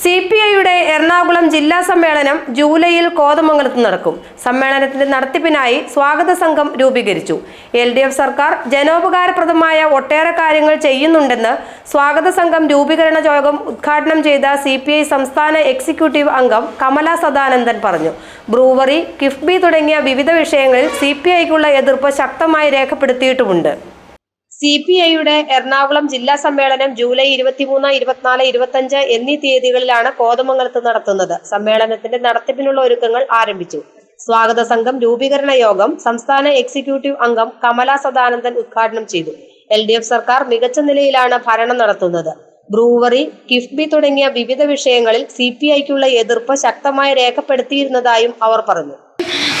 C P ഐയുടെ എറണാകുളം ജില്ലാ സമ്മേളനം ജൂലൈയിൽ കോതമംഗലത്ത് നടക്കും. സമ്മേളനത്തിന്റെ നടത്തിപ്പിനായി സ്വാഗത സംഘം രൂപീകരിച്ചു. എൽ ഡി എഫ് സർക്കാർ ജനോപകാരപ്രദമായ ഒട്ടേറെ കാര്യങ്ങൾ ചെയ്യുന്നുണ്ടെന്ന് സ്വാഗത സംഘം രൂപീകരണ യോഗം ഉദ്ഘാടനം ചെയ്ത സി പി ഐ സംസ്ഥാന എക്സിക്യൂട്ടീവ് അംഗം കമല സദാനന്ദൻ പറഞ്ഞു. ബ്രൂവറി കിഫ്ബി തുടങ്ങിയ വിവിധ വിഷയങ്ങളിൽ സി പി ഐക്കുള്ള എതിർപ്പ് ശക്തമായി രേഖപ്പെടുത്തിയിട്ടുമുണ്ട്. സി പി ഐയുടെ എറണാകുളം ജില്ലാ സമ്മേളനം ജൂലൈ ഇരുപത്തിമൂന്ന് ഇരുപത്തിനാല് ഇരുപത്തഞ്ച് എന്നീ തീയതികളിലാണ് കോതമംഗലത്ത് നടത്തുന്നത്. സമ്മേളനത്തിന്റെ നടത്തിപ്പിനുള്ള ഒരുക്കങ്ങൾ ആരംഭിച്ചു. സ്വാഗത സംഘം രൂപീകരണ യോഗം സംസ്ഥാന എക്സിക്യൂട്ടീവ് അംഗം കമല സദാനന്ദൻ ഉദ്ഘാടനം ചെയ്തു. എൽ ഡി എഫ് സർക്കാർ മികച്ച നിലയിലാണ് ഭരണം നടത്തുന്നത്. ബ്രൂവറി കിഫ്ബി തുടങ്ങിയ വിവിധ വിഷയങ്ങളിൽ സി പി ഐക്കുള്ള എതിർപ്പ് ശക്തമായി രേഖപ്പെടുത്തിയിരുന്നതായും അവർ പറഞ്ഞു.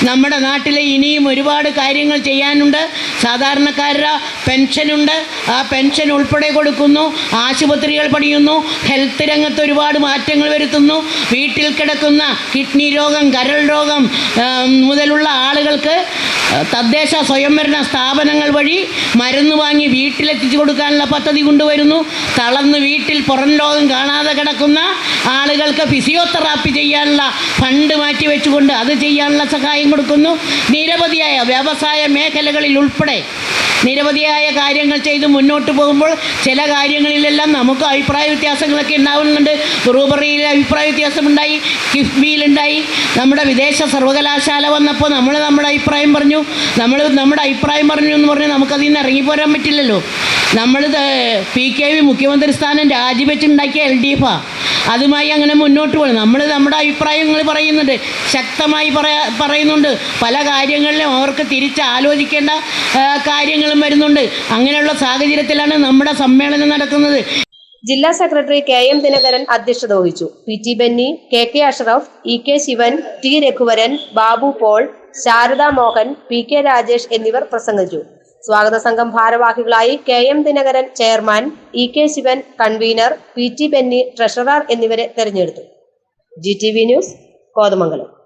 നമ്മുടെ നാട്ടിൽ ഇനിയും ഒരുപാട് കാര്യങ്ങൾ ചെയ്യാനുണ്ട്. സാധാരണക്കാരുടെ പെൻഷനുണ്ട്. ആ പെൻഷൻ ഉൾപ്പെടെ കൊടുക്കുന്നു. ആശുപത്രികൾ പണിയുന്നു. ഹെൽത്ത് രംഗത്ത് ഒരുപാട് മാറ്റങ്ങൾ വരുത്തുന്നു. വീട്ടിൽ കിടക്കുന്ന കിഡ്നി രോഗം കരൾ രോഗം മുതലുള്ള ആളുകൾക്ക് തദ്ദേശ സ്വയംഭരണ സ്ഥാപനങ്ങൾ വഴി മരുന്ന് വാങ്ങി വീട്ടിലെത്തിച്ചു കൊടുക്കാനുള്ള പദ്ധതി കൊണ്ടുവരുന്നു. തളർന്ന് വീട്ടിൽ പുറം ലോകം കാണാതെ കിടക്കുന്ന ആളുകൾക്ക് ഫിസിയോതെറാപ്പി ചെയ്യാനുള്ള ഫണ്ട് മാറ്റി വെച്ചുകൊണ്ട് അത് ചെയ്യാനുള്ള സഹായം കൊടുക്കുന്നു. നിരവധിയായ വ്യവസായ മേഖലകളിൽ ഉൾപ്പെടെ നിരവധിയായ കാര്യങ്ങൾ ചെയ്ത് മുന്നോട്ട് പോകുമ്പോൾ ചില കാര്യങ്ങളിലെല്ലാം നമുക്ക് അഭിപ്രായ വ്യത്യാസങ്ങളൊക്കെ ഉണ്ടാവുന്നുണ്ട്. റൂബറിയിൽ അഭിപ്രായ വ്യത്യാസമുണ്ടായി കിഫ്ബിയിലുണ്ടായി. നമ്മുടെ വിദേശ സർവകലാശാല വന്നപ്പോൾ നമ്മൾ നമ്മുടെ അഭിപ്രായം പറഞ്ഞു. നമ്മൾ നമ്മുടെ അഭിപ്രായം പറഞ്ഞു എന്ന് പറഞ്ഞാൽ നമുക്കതിൽ നിന്ന് ഇറങ്ങിപ്പോരാൻ പറ്റില്ലല്ലോ. നമ്മൾ പി കെ വി മുഖ്യമന്ത്രി സ്ഥാനം രാജിവെച്ചുണ്ടാക്കിയ എൽ ഡി എഫാണ് അതുമായി അങ്ങനെ മുന്നോട്ട് പോകണം നമ്മൾ നമ്മുടെ അഭിപ്രായങ്ങൾ പറയുന്നുണ്ട്. ശക്തമായി പറയാ പറയുന്നുണ്ട്. പല കാര്യങ്ങളിലും അവർക്ക് തിരിച്ച് ആലോചിക്കേണ്ട കാര്യങ്ങളും വരുന്നുണ്ട്. അങ്ങനെയുള്ള സാഹചര്യത്തിലാണ് നമ്മുടെ സമ്മേളനം നടക്കുന്നത്. ജില്ലാ സെക്രട്ടറി കെ എം ദിനകരൻ അധ്യക്ഷത വഹിച്ചു. P T Benny K K Ashraf E K Shivan T Raghuvaran Babu Paul Sharada Mohan P K Rajesh എന്നിവർ പ്രസംഗിച്ചു. സ്വാഗത സംഘം ഭാരവാഹികളായി K M Dinakaran chairman E K Shivan convener P T Benny treasurer എന്നിവരെ തെരഞ്ഞെടുത്തു. G T V news Kothamangalam.